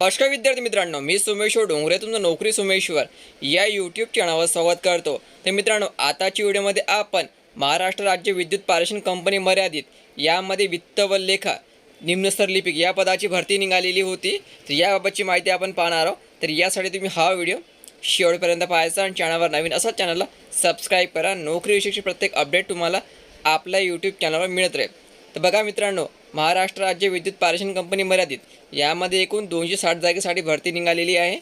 नमस्कार विद्यार्थी मित्रांनो मी सुमेश्वर डोंगरे तुमचं नोकरी सुमेश्वर या यूट्यूब चॅनलवर संवाद करतो. तर मित्रांनो आताच्या व्हिडिओमध्ये आपण महाराष्ट्र राज्य विद्युत पारेषण कंपनी मर्यादित यामध्ये वित्त व लेखा निम्नस्तर लिपिक या पदाची भरती निघालेली होती. तर याबाबतची माहिती आपण पाहणार आहोत. तर यासाठी तुम्ही हा व्हिडिओ शेवटपर्यंत पाहायचा आणि चॅनलवर नवीन असा चॅनलला सबस्क्राईब करा. नोकरीविषयीची प्रत्येक अपडेट तुम्हाला आपल्या यूट्यूब चॅनलवर मिळत राहील. तर बघा मित्रांनो महाराष्ट्र राज्य विद्युत पारेषण कंपनी मर्यादित. यामध्ये एकूण दोनशे साठ जागेसाठी भरती निघालेली आहे.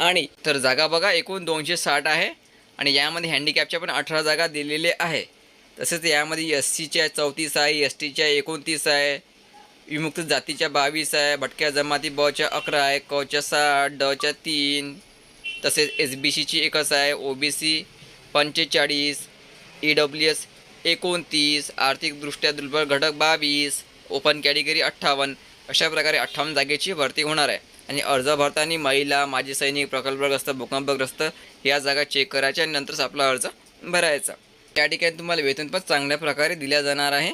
आणि तर जागा बघा एकूण दोनशे साठ आहे. आणि यामध्ये हँडिकॅपच्या पण अठरा जागा दिलेल्या आहे. तसेच यामध्ये एस सीच्या चौतीस आहे एस टीच्या एकोणतीस आहे. विमुक्त जातीच्या बावीस आहे भटक्या जमाती बच्या अकरा आहे कच्या साठ डच्या तीन. तसेच एस बी सीची एकच आहे ओ बी सी पंचेचाळीस ई डब्ल्यू एस एकोणतीस आर्थिकदृष्ट्या दुर्बल घटक बावीस ओपन कॅटेगरी अठ्ठावन्न. अशा प्रकारे अठ्ठावन्न जागेची भरती होणार आहे. आणि अर्ज भरताना महिला माजी सैनिक प्रकल्पग्रस्त भूकंपग्रस्त या जागा चेक करायच्या आणि नंतरच आपला अर्ज भरायचा. त्या ठिकाणी तुम्हाला वेतन पण चांगल्या प्रकारे दिल्या जाणार आहे.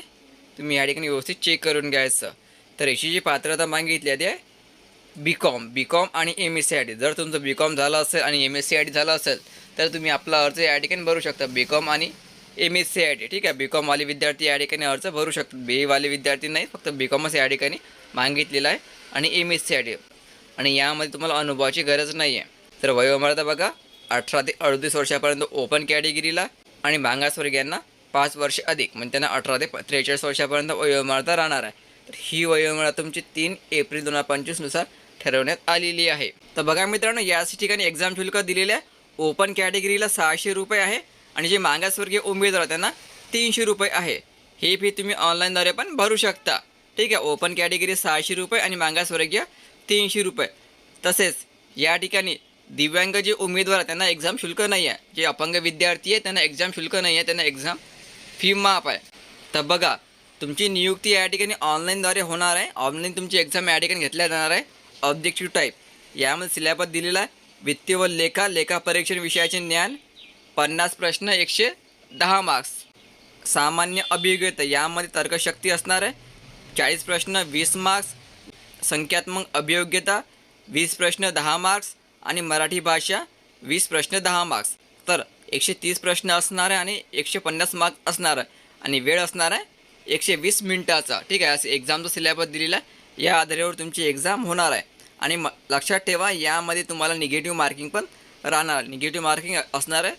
तुम्ही या ठिकाणी व्यवस्थित चेक करून घ्यायचं. तर याची जी पात्रता मागितली आहे ते बी कॉम बी कॉम आणि M S C I T जर तुमचं बी कॉम झालं असेल आणि M S C I T झालं असेल तर तुम्ही आपला अर्ज या ठिकाणी भरू शकता. बी कॉम आणि M S C I T ठीक आहे? बी कॉमवाले विद्यार्थी या ठिकाणी अर्ज भरू शकतात. बी एवाले विद्यार्थी नाही फक्त बी कॉमच या ठिकाणी मागितलेला आहे आणि M S C I T. आणि यामध्ये तुम्हाला अनुभवाची गरज नाही आहे तर वयोमर्यादा बघा अठरा ते अडतीस वर्षापर्यंत ओपन कॅटेगिरीला आणि मागासवर्गीयांना पाच वर्ष अधिक म्हणजे त्यांना अठरा ते त्रेचाळीस वर्षापर्यंत वयोमर्यादा राहणार आहे. तर ही वयोमर्यादा तुमची तीन एप्रिल दोन हजार पंचवीसनुसार ठरवण्यात आलेली आहे. तर बघा मित्रांनो याच ठिकाणी एक्झाम शुल्क दिलेलं आहे. ओपन कॅटेगरीला सहाशे रुपये आहे. आणि जे मागासवर्गीय उमेदवार त्यांना तीनशे रुपये आहे. ही फी तुम्ही ऑनलाईनद्वारे पण भरू शकता. ठीक आहे ओपन कॅटेगरी सहाशे रुपये आणि मागासवर्गीय तीनशे रुपये. तसेच या ठिकाणी दिव्यांग जे उमेदवार त्यांना एक्झाम शुल्क नाही आहे जे अपंग विद्यार्थी आहे त्यांना एक्झाम शुल्क नाही आहे त्यांना एक्झाम फी माफ आहे. तर बघा तुमची नियुक्ती या ठिकाणी ऑनलाईनद्वारे होणार आहे. ऑनलाईन तुमची एक्झाम या ठिकाणी घेतल्या जाणार आहे. ऑब्जेक्टिव्ह टाईप यामध्ये सिलेबस दिलेला आहे. वित्तीय व लेखा लेखा परीक्षण विषयाचे ज्ञान पन्नास प्रश्न एकशे दहा मार्क्स सामान्य अभियोग्यता यामध्ये तर्कशक्ती असणार आहे. चाळीस प्रश्न वीस मार्क्स संख्यात्मक अभियोग्यता वीस प्रश्न दहा मार्क्स आणि मराठी भाषा वीस प्रश्न दहा मार्क्स तर एकशे तीस प्रश्न असणार आहे आणि एकशे पन्नास मार्क्स असणार आहे. आणि वेळ असणार आहे एकशे वीस मिनटाचा. ठीक आहे असं एक्झामचा सिलेबस दिलेला आहे. या आधारेवर तुमची एक्झाम होणार आहे. आणि म लक्षात ठेवा यामध्ये तुम्हाला निगेटिव्ह मार्किंग पण राहणार. निगेटिव्ह मार्किंग असणार आहे.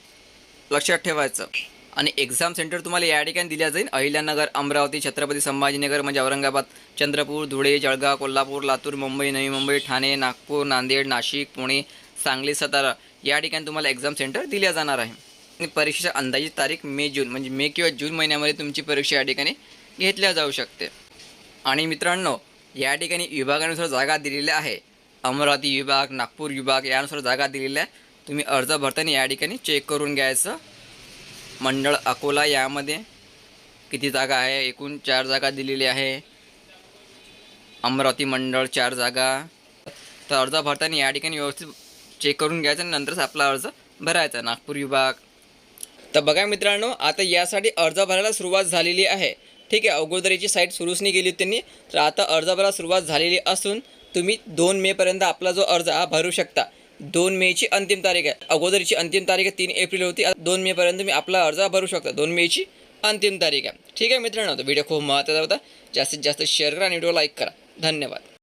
लक्षात ठेवायचं. आणि एक्झाम सेंटर तुम्हाला या ठिकाणी दिल्या जाईल. अहिल्यानगर अमरावती छत्रपती संभाजीनगर म्हणजे औरंगाबाद चंद्रपूर धुळे जळगाव कोल्हापूर लातूर मुंबई नवी मुंबई ठाणे नागपूर नांदेड नाशिक पुणे सांगली सातारा या ठिकाणी तुम्हाला एक्झाम सेंटर दिल्या जाणार आहे. आणि परीक्षेच्या अंदाजित तारीख मे जून म्हणजे मे किंवा जून महिन्यामध्ये तुमची परीक्षा या ठिकाणी घेतल्या जाऊ शकते. आणि मित्रांनो या ठिकाणी विभागानुसार जागा दिलेल्या आहे. अमरावती विभाग नागपूर विभाग यानुसार जागा दिलेल्या आहे. तुम्ही अर्ज भरताना या ठिकाणी चेक करून घ्यायचं. मंडळ अकोला यामध्ये किती जागा आहे? एकूण चार जागा दिलेली आहे. अमरावती मंडळ चार जागा. तर अर्ज भरताना या ठिकाणी व्यवस्थित चेक करून घ्यायचं आणि नंतरच आपला अर्ज भरायचा. नागपूर विभाग. तर बघा मित्रांनो आता यासाठी अर्ज भरायला सुरुवात झालेली आहे. ठीक आहे अगोदरीची साईट सुरूच नाही केली त्यांनी. तर आता अर्ज भरायला सुरुवात झालेली असून तुम्ही दोन मेपर्यंत आपला जो अर्ज हा भरू शकता. दोन मेची अंतिम तारीख आहे. अगोदरची अंतिम तारीख आहे तीन एप्रिल होती. दोन मेपर्यंत तुम्ही आपला अर्ज भरू शकता. दोन मेची अंतिम तारीख आहे. ठीक आहे मित्रांनो व्हिडिओ खूप महत्त्वाचा होता. जास्तीत जास्त शेअर करा आणि व्हिडिओ लाईक करा. धन्यवाद.